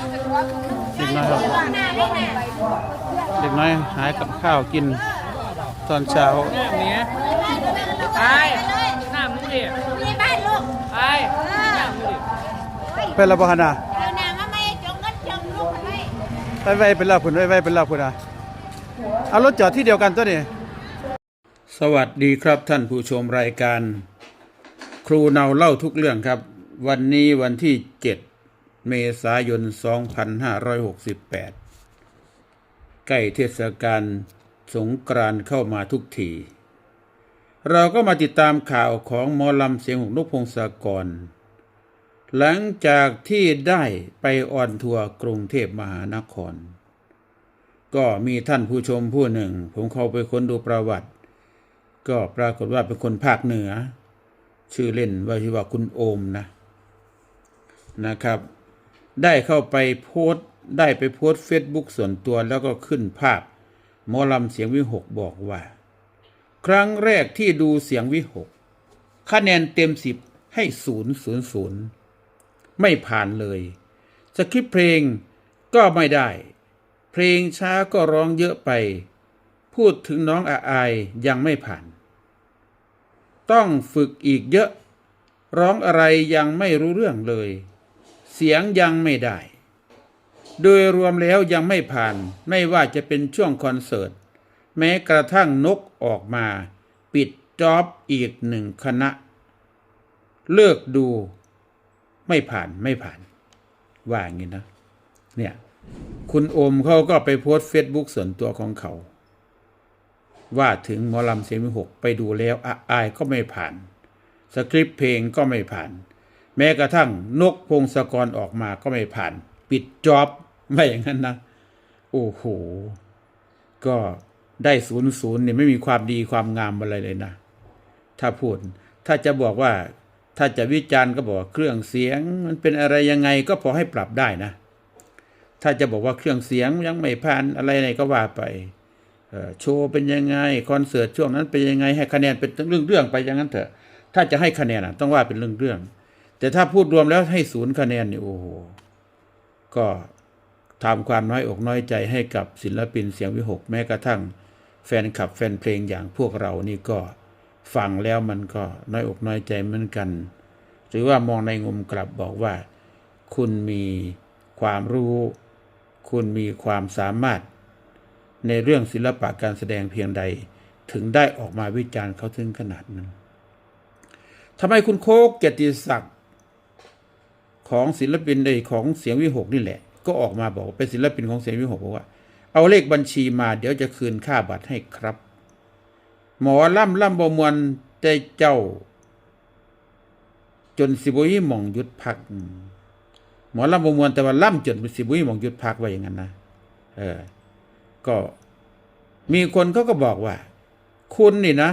เด็กน้อยครับเด็กน้อยหายกับข้าวกินตอนเช้าเนี้ยไปหน้ามึงดิมีบ้านลูกไปหน้ามึงดิเป็นระบหนาเอาน้ำมาไม่จงเงินจงลูกไปไปไว้เป็นลาพุนไว้ไว้เป็นลาพุนอะเอารถจอดที่เดียวกันตัวนี้สวัสดีครับท่านผู้ชมรายการ ครูเนาเล่าทุกเรื่องครับ วันนี้วันที่7 เมษายน 2568 ใกล้เทศกาลสงกรานต์เข้ามาทุกที เราก็มาติดตามข่าวของหมอลำเสียงหงนกพงศกร หลังจากที่ได้ไปออนทัวร์กรุงเทพมหานคร ก็มีท่านผู้ชมผู้หนึ่ง ผมเข้าไปค้นดูประวัติ ก็ปรากฏว่าเป็นคนภาคเหนือ ชื่อเล่นว่าชื่อว่าคุณโอมนะนะครับ ได้เข้าไปโพสต์ ได้ไปโพสต์เฟซบุ๊กส่วนตัวแล้วก็ขึ้นภาพหมอลำเสียงวิหกบอกว่า ครั้งแรกที่ดูเสียงวิหก คะแนนเต็มสิบให้ศูนย์ศูนย์ศูนย์ไม่ผ่านเลยสคริปเพลงก็ไม่ได้ เพลงช้าก็ร้องเยอะไป พูดถึงน้องอาอายยังไม่ผ่าน ต้องฝึกอีกเยอะ ร้องอะไรยังไม่รู้เรื่องเลย เสียงยังไม่ได้ โดยรวมแล้วยังไม่ผ่านไม่ว่าจะเป็นช่วงคอนเสิร์ต แม้กระทั่งนกออกมา ปิดจ็อบอีกหนึ่งคณะ เลิกดูไม่ผ่านไม่ผ่าน ว่าอย่างนี้นะ เนี่ยคุณโอมเขาก็ไปโพสต์เฟซบุ๊กส่วนตัวของเขา ว่าถึงหมอลำเสียงวิหกไปดูแล้วออายก็ไม่ผ่าน สคริปต์เพลงก็ไม่ผ่าน แม้กระทั่งนกพงศกรออกมาก็ไม่ผ่าน ปิดจอบไม่อย่างนั้นนะโอ้โห ก็ได้ศูนย์ศูนย์เนี่ยไม่มีความดีความงามอะไรเลยนะ ถ้าพูด ถ้าจะบอกว่า ถ้าจะวิจารณ์ก็บอกว่าเครื่องเสียง มันเป็นอะไรยังไงก็พอให้ปรับได้นะ ถ้าจะบอกว่าเครื่องเสียงยังไม่ผ่านอะไรไหนก็ว่าไปโชว์เป็นยังไงคอนเสิร์ตช่วงนั้นเป็นยังไงให้คะแนนเป็นเรื่องเรื่องๆไปอย่างนั้นเถอะ ถ้าจะให้คะแนนต้องว่าเป็นเรื่องเรื่องๆ แต่ถ้าพูดรวมแล้วให้ศูนย์คะแนนนี่โอ้โห ก็ทำความน้อยอกน้อยใจให้กับศิลปินเสียงวิหกแม้กระทั่ง แฟนคลับแฟนเพลงอย่างพวกเรานี่ก็ฟังแล้วมันก็น้อยอกน้อยใจเหมือนกัน หรือว่ามองในงมกลับบอกว่า คุณมีความรู้ คุณมีความสามารถ ในเรื่องศิลปะการแสดงเพียงใด ถึงได้ออกมาวิจารณ์เขาถึงขนาดนั้นทำไมคุณโคกเกียรติศักดิ์ ของศิลปินใดของเสียงวิหกนี่แหละ ก็ออกมาบอกว่าเป็นศิลปินของเสียงวิหกบอกว่า เอาเลขบัญชีมาเดี๋ยวจะคืนค่าบัตรให้ครับ หมอล่ำล่ำบมวนใจเจ้า จนสิบุยมองหยุดพัก หมอล่ำบมวนแต่ว่าล่ำจนสิบุยมองหยุดพักไว้อย่างนั้นนะเออ ก็มีคนเขาก็บอกว่า คุณนี่นะ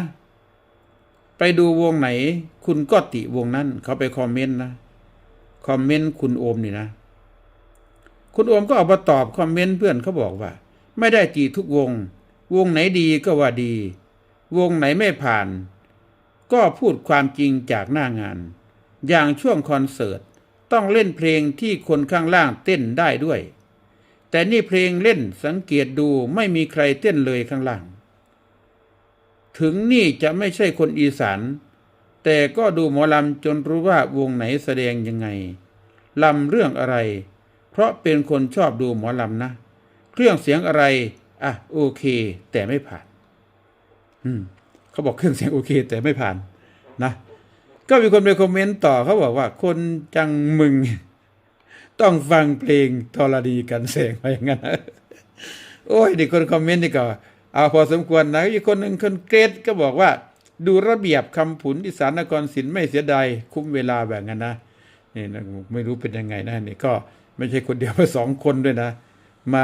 ไปดูวงไหน คุณก็ติวงนั้นเขาไปคอมเมนต์นะ คอมเมนต์คุณโอมนี่นะ คุณโอมก็เอามาตอบคอมเมนต์เพื่อนเขาบอกว่า ไม่ได้ตีทุกวง วงไหนดีก็ว่าดี วงไหนไม่ผ่าน ก็พูดความจริงจากหน้างาน อย่างช่วงคอนเสิร์ตต้องเล่นเพลงที่คนข้างล่างเต้นได้ด้วย แต่นี่เพลงเล่นสังเกตดูไม่มีใครเต้นเลยข้างล่าง ถึงนี่จะไม่ใช่คนอีสาน แต่ก็ดูหมอลำจนรู้ว่าวงไหนแสดงยังไงลำเรื่องอะไร เพราะเป็นคนชอบดูหมอลำนะ เครื่องเสียงอะไร อะโอเค แต่ไม่ผ่าน อืมเขาบอกเครื่องเสียงโอเค แต่ไม่ผ่าน นะ ก็มีคนไปคอมเมนต์ต่อเขาบอกว่า คนจังมึง ต้องฟังเพลงทรดีกันแสงไปอย่างนั้นโอ้ยเด็กคนคอมเมนต์นี่ก็เอาพอสมควรนะอีกคนหนึ่งคนเกรดก็บอกว่า ดูระเบียบคำผุนอีสานนครศิลป์ไม่เสียดายคุ้มเวลาแบบนั้นนะนี่นะไม่รู้เป็นยังไงนะนี่ก็ไม่ใช่คนเดียวมาสองคนด้วยนะ มา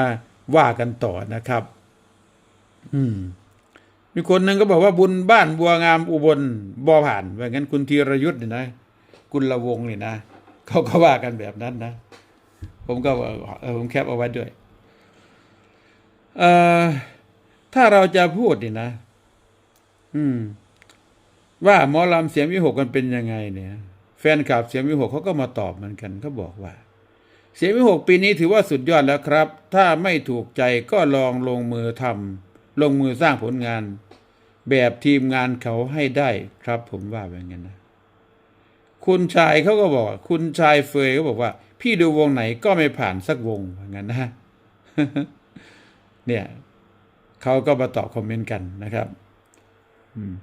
ว่ากันต่อนะครับ อืม มีคนหนึ่งก็บอกว่าบุญบ้านบัวงามอุบลบ่ผ่านว่างั้นคุณธีรยุทธ์เนี่ยนะกุณละวงศ์นี่ยนะเขาก็ว่ากันแบบนั้นนะผมก็เออผมแคปเอาไว้ด้วยเอ่อถ้าเราจะพูดนี่นะ อืม ว่าหมอลำเสียงวิหกกันเป็นยังไงเนี่ย แฟนคลับเสียงวิหกเขาก็มาตอบเหมือนกันเขาบอกว่า เสียงวิหกปีนี้ถือว่าสุดยอดแล้วครับ ถ้าไม่ถูกใจก็ลองลงมือทำลงมือสร้างผลงาน แบบทีมงานเขาให้ได้ครับ ผมว่าแบบนั้นนะคุณชายเขาก็บอกว่าคุณชายเฟยเขาบอกว่า พี่ดูวงไหนก็ไม่ผ่านสักวงว่างั้นนะเนี่ยเขาก็มาตอบคอมเมนต์กันนะครับ อืม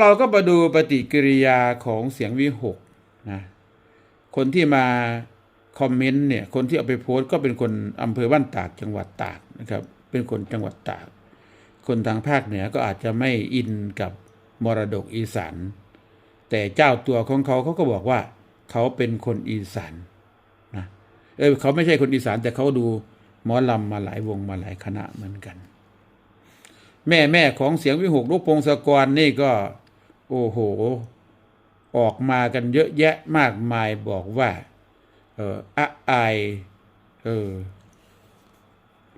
เราก็มาดูปฏิกิริยาของเสียงวิหกนะคนที่มาคอมเมนต์เนี่ยคนที่เอาไปโพสต์ก็เป็นคนอำเภอบ้านตากจังหวัดตากนะครับเป็นคนจังหวัดตาก คนทางภาคเหนือก็อาจจะไม่อินกับมรดกอีสานแต่เจ้าตัวของเขาเขาก็บอกว่าเขาเป็นคนอีสานนะเออเขาไม่ใช่คนอีสานแต่เขาดูหมอลำมาหลายวงมาหลายคณะเหมือนกัน แม่แม่ของเสียงวิหกลูกพงศกรนี่ก็ โอ้โห ออกมากันเยอะแยะมากมายบอกว่า เอออะอายเออ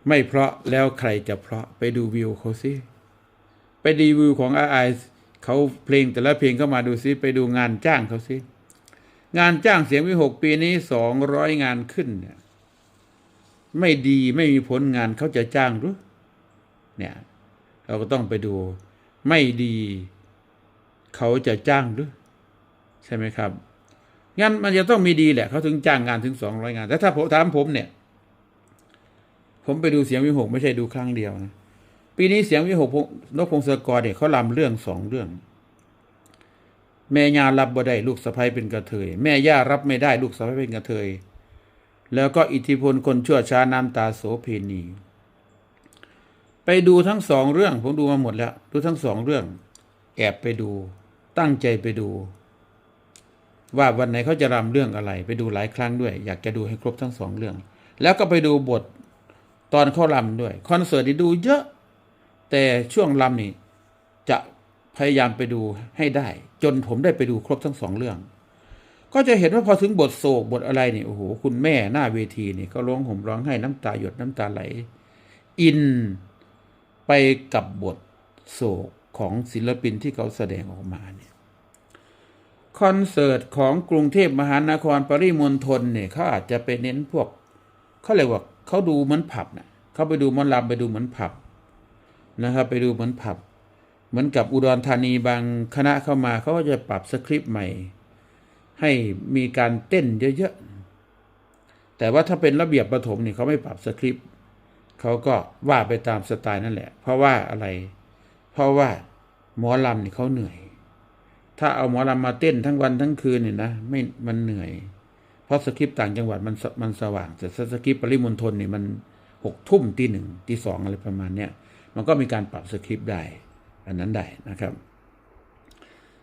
ไม่เพราะแล้วใครจะเพราะไปดูวิวเขาสิ ไปดีวิวของอาไอเขาเพลงแต่ละเพลงเข้ามาดูซิ ไปดูงานจ้างเขาสิ งานจ้างเสียงวิหกปีนี้สองร้อยงานขึ้นเนี่ยไม่ดีไม่มีผลงานเขาจะจ้างหรือเนี่ย เราก็ต้องไปดู ไม่ดี เขาจะจ้างหรือใช่ไหมครับงั้นมันจะต้องมีดีแหละเขาถึงจ้างงานถึงสองร้อยงานแต่ถ้าผมถามผมเนี่ย ผมไปดูเสียงวิหกไม่ใช่ดูครั้งเดียวนะปีนี้เสียงวิหกพงนกพงศกรเนี่ยเขาลำเรื่องสองเรื่อง แม่ย่ารับบ่ได้ลูกสะใภ้เป็นกระเทย แม่ย่ารับไม่ได้ลูกสะใภ้เป็นกระเทย แล้วก็อิทธิพลคนชั่วช้าน้ำตาโสเพณี ไปดูทั้งสองเรื่อง ผมดูมาหมดแล้ว ดูทั้งสองเรื่อง แอบไปดู ตั้งใจไปดู ว่าวันไหนเขาจะรำเรื่องอะไร ไปดูหลายครั้งด้วย อยากจะดูให้ครบทั้งสองเรื่อง แล้วก็ไปดูบทตอนเขารำด้วยคอนเสิร์ตนี่ดูเยอะ แต่ช่วงรำนี่จะพยายามไปดูให้ได้ จนผมได้ไปดูครบทั้งสองเรื่อง ก็จะเห็นว่าพอถึงบทโศกบทอะไรนี่โอ้โหคุณแม่หน้าเวทีนี่ก็ร้องห่มร้องให้น้ำตาหยดน้ำตาไหล อิน ไปกับบทโศกของศิลปินที่เขาแสดงออกมาเนี่ยคอนเสิร์ตของกรุงเทพมหานครปริมณฑลเนี่ยเขาอาจจะไปเน้นพวกเขาเรียกว่าเขาดูเหมือนผับนะเขาไปดูมอนลำไปดูเหมือนผับนะครับไปดูเหมือนผับ เหมือนกับอุดรธานีบางคณะเข้ามาเขาก็จะปรับสคริปต์ใหม่ ให้มีการเต้นเยอะๆแต่ว่าถ้าเป็นระเบียบประถมเนี่ยเขาไม่ปรับสคริปต์ เขาก็ว่าไปตามสไตล์นั่นแหละ เพราะว่าอะไร เพราะว่าหมอลำนี่เขาเหนื่อย ถ้าเอาหมอลำมาเต้นทั้งวันทั้งคืนเนี่ยนะไม่มันเหนื่อย เพราะสคริปต์ต่างจังหวัดมันมันสว่าง แต่สคริปต์ปริมณฑลเนี่ยมันหกทุ่มตีหนึ่งตีสองอะไรประมาณเนี้ยมันก็มีการปรับสคริปต์ได้ อันนั้นได้นะครับ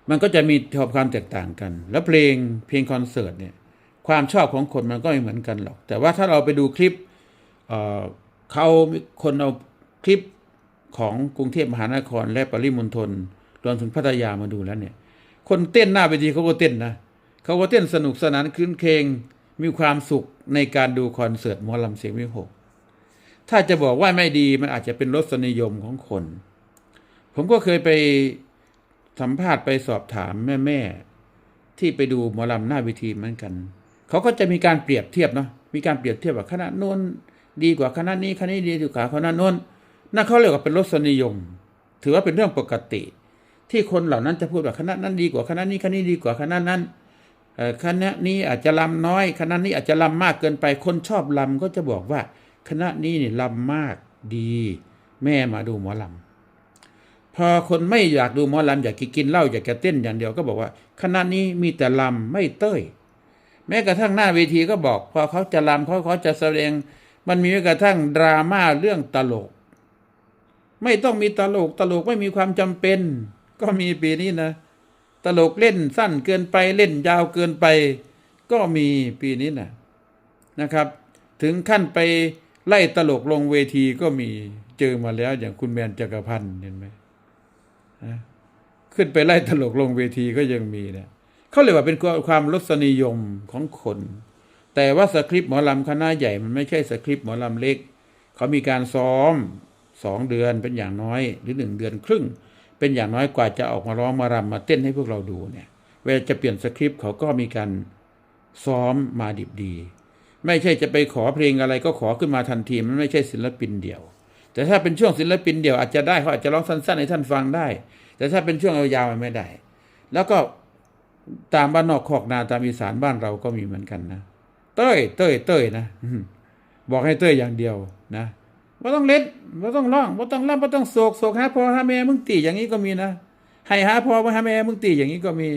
มันก็จะมีชอบความแตกต่างกัน แล้วเพลงเพลงคอนเสิร์ตเนี่ยความชอบของคนมันก็ไม่เหมือนกันหรอก แต่ว่าถ้าเราไปดูคลิป เขาคนเอาคลิปของกรุงเทพมหานคร และปริมณฑลรวมถึงพัทยามาดูแล้วเนี่ย คนเต้นหน้าเวทีเขาก็เต้นนะเขาก็เต้นสนุกสนานคืนเคงมีความสุขในการดูคอนเสิร์ตหมอลำเสียงวิหกถ้าจะบอกว่าไม่ดีมันอาจจะเป็นรสนิยมของคน ผมก็เคยไปสัมภาษณ์ไปสอบถามแม่ๆที่ไปดูหมอลำหน้าเวทีเหมือนกัน เขาก็จะมีการเปรียบเทียบเนาะมีการเปรียบเทียบว่าคณะโน้น ดีกว่าคณะนี้คณะนี้ดีกว่าคณะน้นนั่นเขาเรียกว่าเป็นรสนิยม ถือว่าเป็นเรื่องปกติ ที่คนเหล่านั้นจะพูดว่าคณะนั้นดีกว่าคณะนี้คณะนี้ดีกว่าคณะนั้นคณะนี้อาจจะลำน้อย คณะนี้อาจจะลำมากเกินไป คนชอบลำก็จะบอกว่า คณะนี้นี่ลำมากดี แม่มาดูหมอลำพอคนไม่อยากดูหมอลำอยากกินเหล้าอยากจะเต้นอย่างเดียวก็บอกว่า คณะนี้มีแต่ลำไม่เต้ย แม้กระทั่งหน้าเวทีก็บอก พอเขาจะลำเขาเขาจะแสดง มันมีแม้กระทั่งดราม่าเรื่องตลก ไม่ต้องมีตลกตลกไม่มีความจำเป็น ก็มีปีนี้นะ ตลกเล่นสั้นเกินไปเล่นยาวเกินไป ก็มีปีนี้นะนะครับ ถึงขั้นไปไล่ตลกลงเวทีก็มีเจอมาแล้ว อย่างคุณแมนจักรพันธ์เห็นไหมนะขึ้นไปไล่ตลกลงเวทีก็ยังมีเนี่ยเขาเรียกว่าเป็นความรสนิยมของคน แต่ว่าสคริปต์หมอลำคณะใหญ่มันไม่ใช่สคริปต์หมอลำเล็ก เขามีการซ้อมสองเดือนเป็นอย่างน้อยหรือหนึ่งเดือนครึ่ง เป็นอย่างน้อยกว่าจะออกมาร้องมารำมาเต้นให้พวกเราดูเนี่ยเวลาจะเปลี่ยนสคริปต์เขาก็มีการซ้อมมาดิบดี ไม่ใช่จะไปขอเพลงอะไรก็ขอขึ้นมาทันทีมันไม่ใช่ศิลปินเดี่ยว แต่ถ้าเป็นช่วงศิลปินเดี่ยวอาจจะได้เขาอาจจะร้องสั้นๆให้ท่านฟังได้ แต่ถ้าเป็นช่วงยาวๆมันไม่ได้ แล้วก็ตามบ้านนอกขอกนาตามอีสานบ้านเราก็มีเหมือนกันนะ เต้ยเต้ยเต้ยนะบอกให้เต้ยอย่างเดียวนะว่าต้องเล่นว่าต้องร้องว่าต้องร่ำว่าต้องโศกโศกหาพ่อหาแม่มึงตีอย่างนี้ก็มีนะให้หาพ่อมาหาแม่มึงตีอย่างนี้ก็มี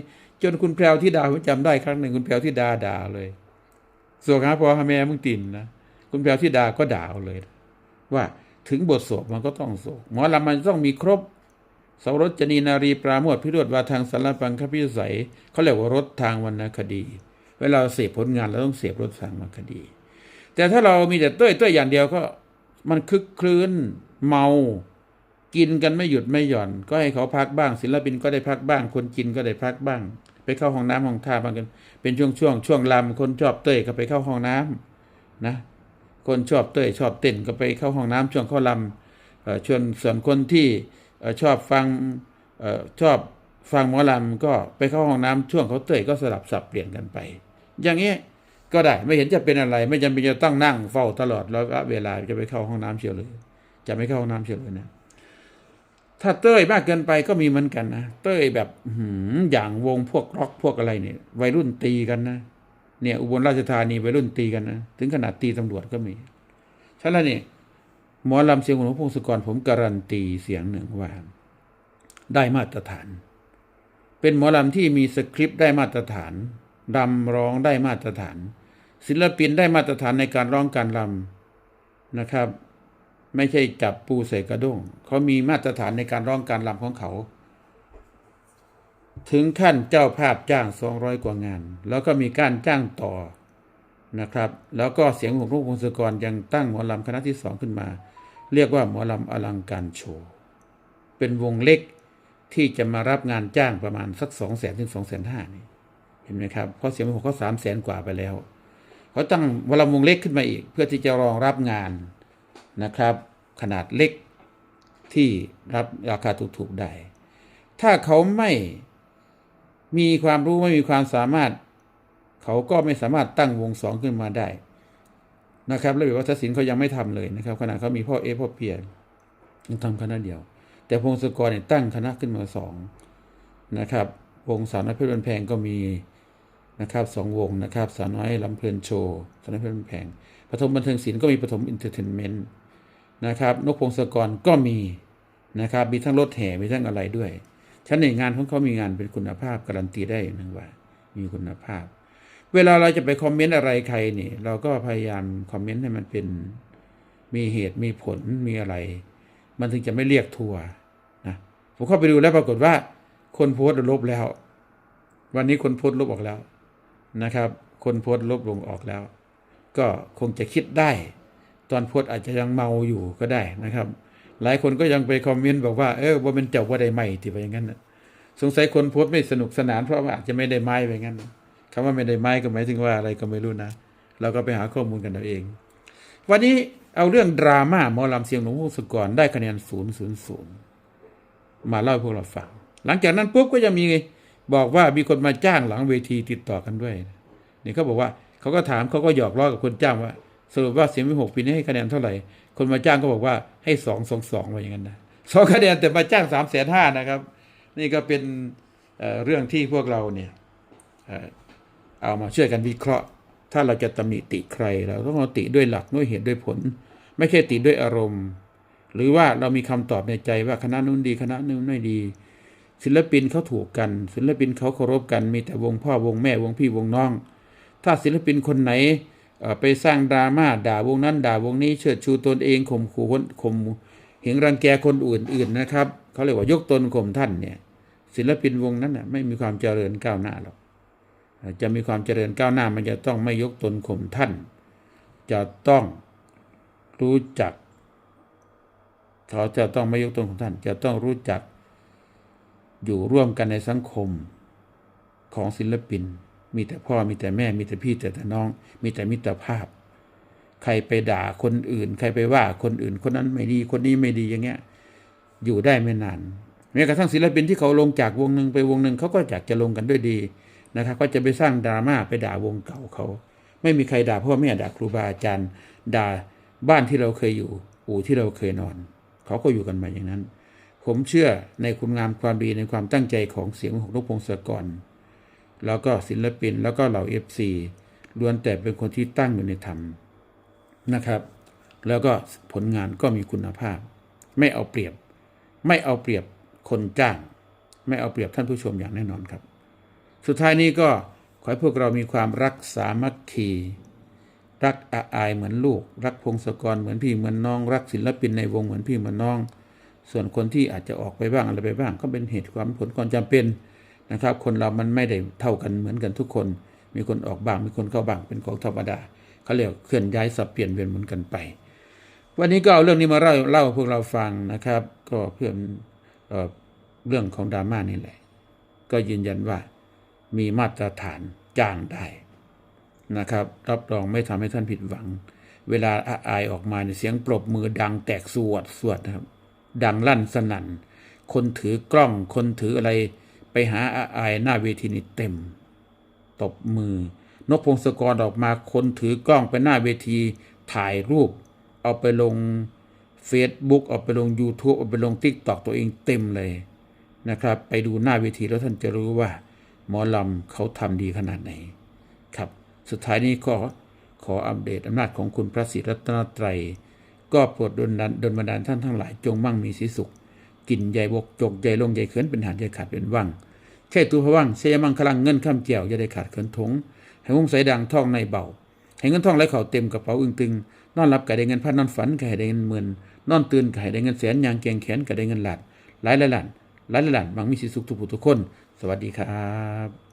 จนคุณแพรวที่ดาผมจำได้ครั้งหนึ่งคุณแพรวที่ดาด่าเลยโศกหาพ่อหาแม่มึงตีนนะคุณแพรวที่ดาก็ด่าเลย ว่าถึงบทโศกมันก็ต้องโศกหมอลำมันต้องมีครบสรสจนีนารีปราโมทพิโรธวาทางสารพังคพิสัยเขาเรียกว่ารถทางวรรณคดี เวลาเสพผลงานเราต้องเสพรถทางวรรณคดี แต่ถ้าเรามีแต่เต้ยเต้ยอย่างเดียวก็มันคึกคลื้นเมากินกันไม่หยุดไม่หย่อน ก็ให้เขาพักบ้าง ศิลปินก็ได้พักบ้าง คนกินก็ได้พักบ้าง ไปเข้าห้องน้ำห้องท่าบ้างกัน เป็นช่วงช่วงช่วงลำคนชอบเต้ยก็ไปเข้าห้องน้ำนะ คนชอบเต้ยชอบเต้นก็ไปเข้าห้องน้ำช่วงเข้าลำชวนส่วนคนที่ชอบฟังชอบฟังหมอลำก็ไปเข้าห้องน้ำช่วงเขาเต้ยก็สลับสับเปลี่ยนกันไป อย่างนี้ก็ได้ไม่เห็นจะเป็นอะไร ไม่จำเป็นจะต้องนั่งเฝ้าตลอดแล้วเวลาจะไปเข้าห้องน้ำเชียวเลย จะไม่เข้าห้องน้ำเชียวเลยนะถ้าเต้ยมากเกินไปก็มีเหมือนกันนะเต้ยแบบหืออย่างวงพวกร็อกพวกอะไรเนี่ย วัยรุ่นตีกันนะเนี่ย อุบลราชธานีวัยรุ่นตีกันนะถึงขนาดตีตำรวจก็มีฉะนั้นนี่หมอลำเสียงของหลวงพงศกรผมการันตีเสียงหนึ่งว่า ได้มาตรฐาน เป็นหมอลำที่มีสคริปต์ได้มาตรฐาน รำร้องได้มาตรฐาน ศิลปินได้มาตรฐานในการร้องการรำนะครับ ไม่ใช่จับปูใส่กระด้งเขามีมาตรฐานในการร้องการรำของเขา ถึงขั้นเจ้าภาพจ้างสองร้อยกว่างาน แล้วก็มีการจ้างต่อนะครับ แล้วก็เสียงของลูกพงศกรยังตั้งหมอลำคณะที่สองขึ้นมา เรียกว่าหมอลำอลังการโชว์เป็นวงเล็กที่จะมารับงานจ้างประมาณสักสองแสนถึงสองแสนห้านี่ ห็นไหมครับเพราะเสียงของเขาสามแสนกว่าไปแล้วเขาตั้งวลำวงเล็กขึ้นมาอีก เพื่อที่จะรองรับงานนะครับ ขนาดเล็กที่รับราคาถูกๆได้ ถ้าเขาไม่มีความรู้ไม่มีความสามารถ เขาก็ไม่สามารถตั้งวงสองขึ้นมาได้นะครับแล้วแบบว่าทศิลป์เขายังไม่ทำเลยนะครับขณะเขามีพ่อเอพ่อเพียรยังทำคณะเดียว แต่พงศกรเนี่ยตั้งคณะขึ้นมาสองนะครับวงสาวน้อยเพชรบนแพงก็มี นะครับสองวงนะครับสาวน้อยลำเพลินโชว์สาวน้อยเพชรบันแพงปฐมบันเทิงศิลป์ก็มีปฐมอินเตอร์เทนเมนต์นะครับนกพงศกรก็มีนะครับมีทั้งรถแห่มีทั้งอะไรด้วย ชั้นในงานของเขามีงานเป็นคุณภาพการันตีได้อย่างนึงว่า มีคุณภาพ เวลาเราจะไปคอมเมนต์อะไรใครนี่เราก็พยายามคอมเมนต์ให้มันเป็นมีเหตุมีผลมีอะไร มันถึงจะไม่เรียกทัวร์นะผมเข้าไปดูแล้วปรากฏว่า คนโพสต์ลบแล้ว วันนี้คนโพสต์ลบออกแล้ว นะครับ คนโพสต์ลบลงออกแล้ว ก็คงจะคิดได้ ตอนโพสต์อาจจะยังเมาอยู่ก็ได้นะครับ หลายคนก็ยังไปคอมเมนต์บอกว่าเออว่าเป็นเจ้าว่าได้ไหมที่ไปอย่างนั้นสงสัยคนโพสต์ไม่สนุกสนานเพราะว่าอาจจะไม่ได้ไม้ไปงั้นคำว่าไม่ได้ไม้ก็หมายถึงว่าอะไรก็ไม่รู้นะ เราก็ไปหาข้อมูลกันเอาเอง วันนี้เอาเรื่องดราม่าหมอลำเสียงหลวงพ่อสุกรได้คะแนนศูนย์ศูนย์ศูนย์มาเล่าให้พวกเราฟัง หลังจากนั้นปุ๊บก็ยังมี บอกว่ามีคนมาจ้างหลังเวทีติดต่อกันด้วยนี่เขาบอกว่าเขาก็ถามเขาก็หยอกล้อกับคนจ้างว่าสรุปว่าเสียงวิหกปีนี้ให้คะแนนเท่าไหร่ คนมาจ้างก็บอกว่าให้สองสองสองว่าอย่างนั้นนะสองคะแนนแต่มาจ้างสามแสนห้านะครับ นี่ก็เป็นเรื่องที่พวกเราเนี่ยเอามาช่วยกันวิเคราะห์ ถ้าเราจะตำหนิติใครเราต้องเอาติด้วยหลักด้วยเหตุด้วยผล ไม่ใช่ติด้วยอารมณ์ หรือว่าเรามีคำตอบในใจว่าคณะนู้นดีคณะนู้นไม่ดี ศิลปินเขาถูกกัน ศิลปินเขาเคารพกัน มีแต่วงพ่อวงแม่วงพี่วงน้อง ถ้าศิลปินคนไหนไปสร้างดราม่าด่าวงนั้นด่าวงนี้เชิดชูตนเองข่มขู่คนข่มเหงรังแกคนอื่นๆนะครับเขาเรียกว่ายกตนข่มท่านเนี่ยศิลปินวงนั้นน่ะไม่มีความเจริญก้าวหน้าหรอกจะมีความเจริญก้าวหน้ามันจะต้องไม่ยกตนข่มท่าน จะต้องรู้จัก เขาจะต้องไม่ยกตนของท่าน จะต้องรู้จัก อยู่ร่วมกันในสังคมของศิลปิน มีแต่พ่อมีแต่แม่มีแต่พี่แต่แต่น้อง มีแต่มิตรภาพ ใครไปด่าคนอื่น ใครไปว่าคนอื่นคนนั้นไม่ดีคนนี้ไม่ดีอย่างเงี้ยอยู่ได้ไม่นานแม้กระทั่งศิลปินที่เขาลงจากวงหนึ่งไปวงหนึ่งเขาก็อยากจะลงกันด้วยดีนะครับก็จะไปสร้างดราม่าไปด่าวงเก่าเขา ไม่มีใครด่าพ่อแม่ด่าครูบาอาจารย์ ด่าบ้านที่เราเคยอยู่ อู่ที่เราเคยนอน เขาก็อยู่กันมาอย่างนั้น ผมเชื่อในคุณงามความดีในความตั้งใจของเสียงของนกพงศกร แล้วก็ศิลปินแล้วก็เหล่าเอฟซีล้วนแต่เป็นคนที่ตั้งอยู่ในธรรมนะครับ แล้วก็ผลงานก็มีคุณภาพ ไม่เอาเปรียบ ไม่เอาเปรียบคนจ้าง ไม่เอาเปรียบท่านผู้ชมอย่างแน่นอนครับ สุดท้ายนี้ก็ขอให้พวกเรามีความรักสามัคคีรักอาอายเหมือนลูก รักพงศกรเหมือนพี่เหมือนน้อง รักศิลปินในวงเหมือนพี่เหมือนน้อง ส่วนคนที่อาจจะออกไปบ้างอะไรไปบ้าง ก็เป็นเหตุความผลความจำเป็นนะครับ คนเรามันไม่ได้เท่ากันเหมือนกันทุกคน มีคนออกบ้าง มีคนเข้าบ้างเป็นของธรรมดาเขาเรียกเคลื่อนย้ายสับเปลี่ยนเวียนหมุนกันไป วันนี้ก็เอาเรื่องนี้มาเล่าเล่าพวกเราฟังนะครับ ก็เพื่อเอเรื่องของดราม่านี่แหละ ก็ยืนยันว่ามีมาตรฐานจ้างได้นะครับ รับรองไม่ทำให้ท่านผิดหวัง เวลาอาอายออกมาเนี่ยเสียงปรบมือดังแตกสวดสวดนะครับ ดังลั่นสนั่น คนถือกล้อง คนถืออะไรไปหาอาอายหน้าเวทีนี่เต็ม ตบมือ นกพงศกรออกมาคนถือกล้องไปหน้าเวทีถ่ายรูป เอาไปลง Facebook เอาไปลง YouTube เอาไปลง TikTok ตัวเองเต็มเลยนะครับ ไปดูหน้าเวทีแล้วท่านจะรู้ว่า หมอลำเขาทำดีขนาดไหน ครับ สุดท้ายนี้ก็ขออัปเดตอำนาจของคุณพระศรีรัตนตรัย ก็โปรดดลดลบันดาลท่านทั้งหลายจงมั่งมีสีสุข กินใหญ่บกจกใหญ่ลงใหญ่เขินเป็นหานใหญ่ขาดเป็นว่างแค่ตัวพะว่างเสียมังคลังเงินข้ามเจียวอย่าได้ขาดเขินทงให้วงใสดังท่องในเบาให้เงินท่องไหลเข่าเต็มกระเป๋าอึงตึง นอนหลับก็ได้เงินพันนอนฝันก็ได้เงินหมื่นนอนตื่นก็ได้เงินแสนยางเกียงแขนก็ได้เงินหลัดหลายหลายหลันหลายหลายหลันบางมีสีสุขทุกผู้ทุกคน สวัสดีครับ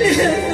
Yeah.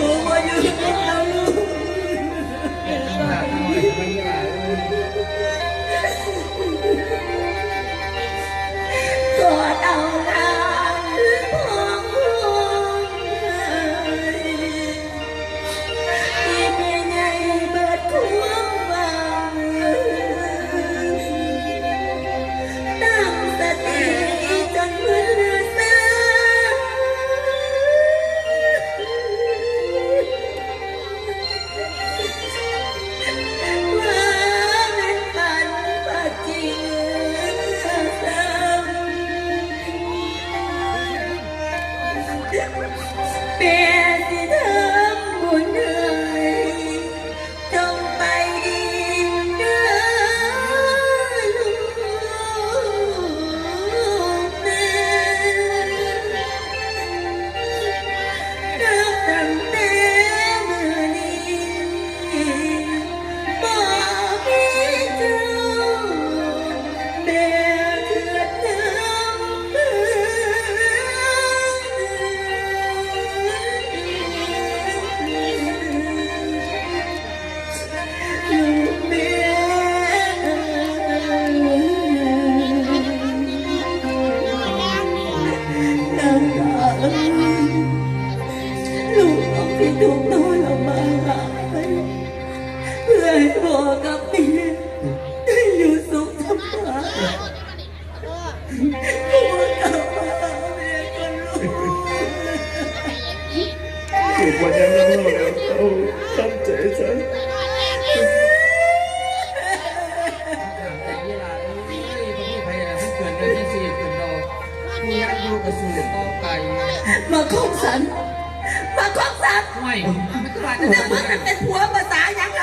มาคงสันไม่ไม่ตลาดจะแต่ทำมึงไงนั่นเป็นผัวภาษาอย่างไร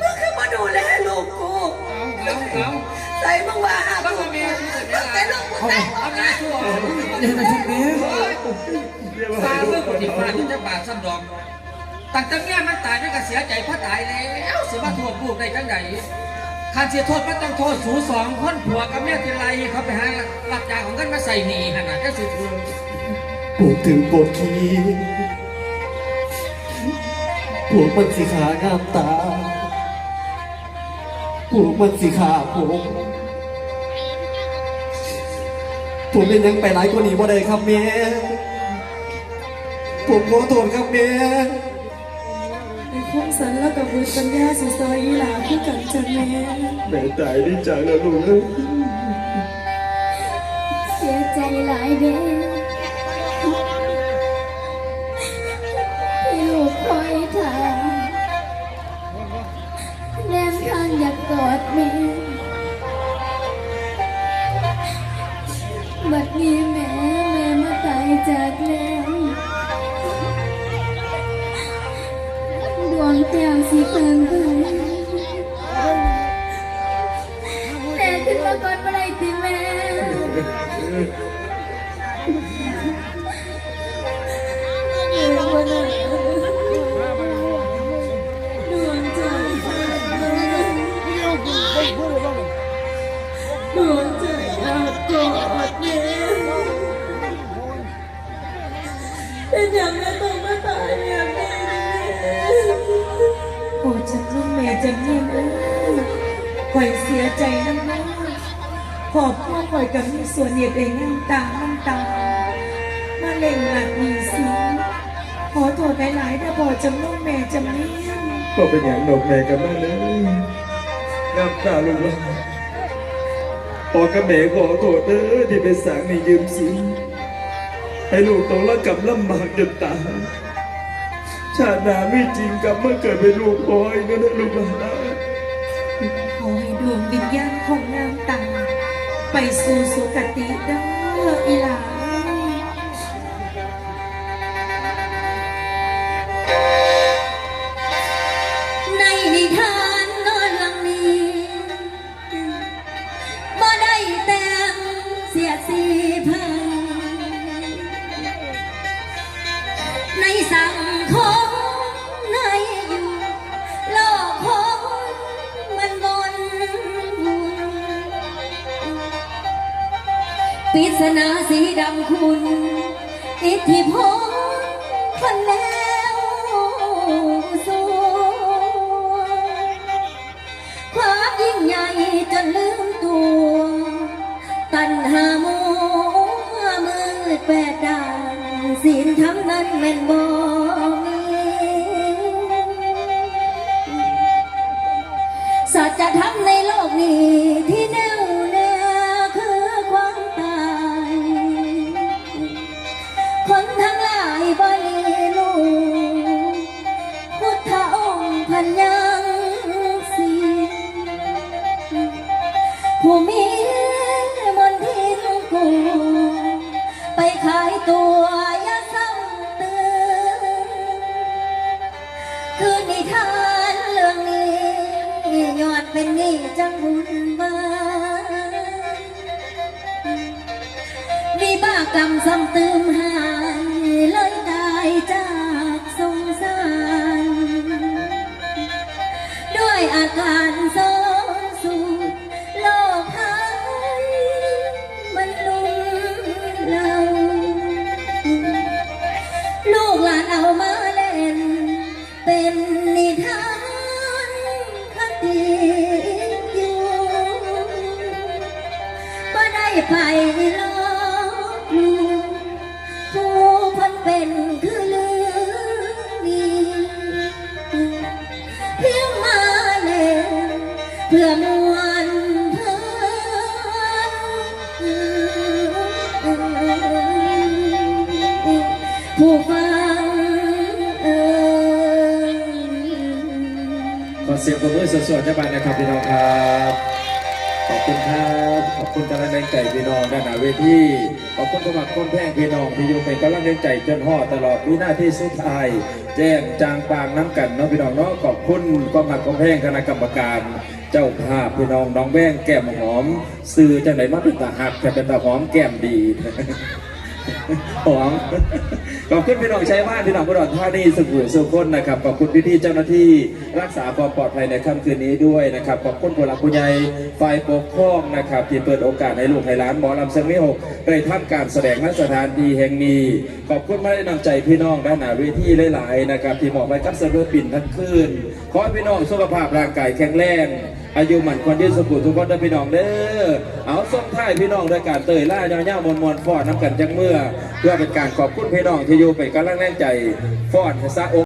มึงคือมาดูแลลูกกูเอาเอา ใส่มึงว่าหาบ้าลูงกมีกูที่เกิดเวมึงลาเป็นลูกกูเอาใส่เอาหน้าชั่วเรียกว่าให้ลูกฟ้าเมื่อปฏิภาณที่จะบาดซ้ำดองตั้งแต่เมียมันตายด้วยก็เสียใจเพราะตายแล้วเสียมาโทษลูกได้จังไดการเสียโทษมันต้องโทษสูสองคนผัวกับเมียทีไรเขาไปหาหลักยาของเงินมาใส่หนีขนาดก็สุดเลยผมถึงปวดขี้ พวกมันสิขางามตาพวกมันสิขาผมผมเป็นยังไปหลายกว่านี้บ่ได้ครับแม่ผมขอโทษครับแม่ไอ้คงสันแล้วกับบุญปัญญาสุซอยอีหลาคือกันจ้ะแม่แม่ตายนี่จากแล้วลูกเอ้ยเสียใจหลายเด้ โอ้ฉันลูกแม่จะเงียบเลยข่อยเสียใจน้ำมั นขอบพ่อข่อยกับมีส่วนเหตุเองน้ำตาน้ำตา มาเล่งหลักมีสีขอโทษหลายๆถ้าบอกจำนุ่มแม่จำเนียก็เป็นอย่างดอกแม่กันบ้างเลยน้ำตาลูกว่าพอกับแม่ขอโทษเด้อที่ไปสั่งในยืมสินให้ลูกต้องรักกับลำบากจนตายชาติหน้าไม่จริงกับเมาเกิดเป็นลูกพ่อยก็ได้ลูกหลาขอให้ดวงวิญญาณของนางตา ไปสู่สุคติเด้ออีหลา คุณ อิทธิพลคนแล้วสูงความยิ่งใหญ่จนลืมตัว ตันหามัวมือแปดด่าสิ่งทั้งนั้นแม่นบ่มีสัจธรรมในโลกนี้ากำลังใจพี่น้องด้านหน้าเวทีขอบคุณสมัครคนแพงพี่น้องที่อยู่เป็นกำลังใจจนห่อตลอดวินาทีสุดท้าย แจ้งจางปางน้ำกันน้องพี่น้องเนาะขอบคุณความหักความแพงคณะกรรมการ เจ้าภาพพี่น้องน้องแว่งแก้มหอม สื่อจังไหนมาเป็นตาหักแต่เป็นตาหอมแก้มดี หอมขอบคุณพี่น้องใช้บ้านพี่น้องผู้ดอนท่านี่สุขุสุขคนนะครับขอบคุณพี่ที่ๆเจ้าหน้าที่รักษาความปลอดภัยในค่ำคืนนี้ด้วยนะครับขอบคุณผู้หลักผู้ใหญ่ฝ่ายปกครองนะครับที่เปิดโอกาสให้ลูกให้หลานหมอลำเซงมิหกได้ทำการแสดงณสถานที่แห่งนี้ขอบคุณมาได้นำใจพี่น้องด้านหน้าเวทีหลายๆนะครับที่มอบไปกับเสมอปิ่นทั้งคืนขอให้พี่น้องสุขภาพร่างกายแข็งแรง อายุหมันควรยืนสกุลทุกคนได้พี่น้องเด้อเอาส่งท้ายพี่น้องด้วยการเตยล่าเย่าๆมวนมวนฟอดน้ำกันจังเมื่อ เพื่อเป็นการขอบคุณพี่น้องที่อยู่เป็นกำลังแรงใจฟอดให้ซะ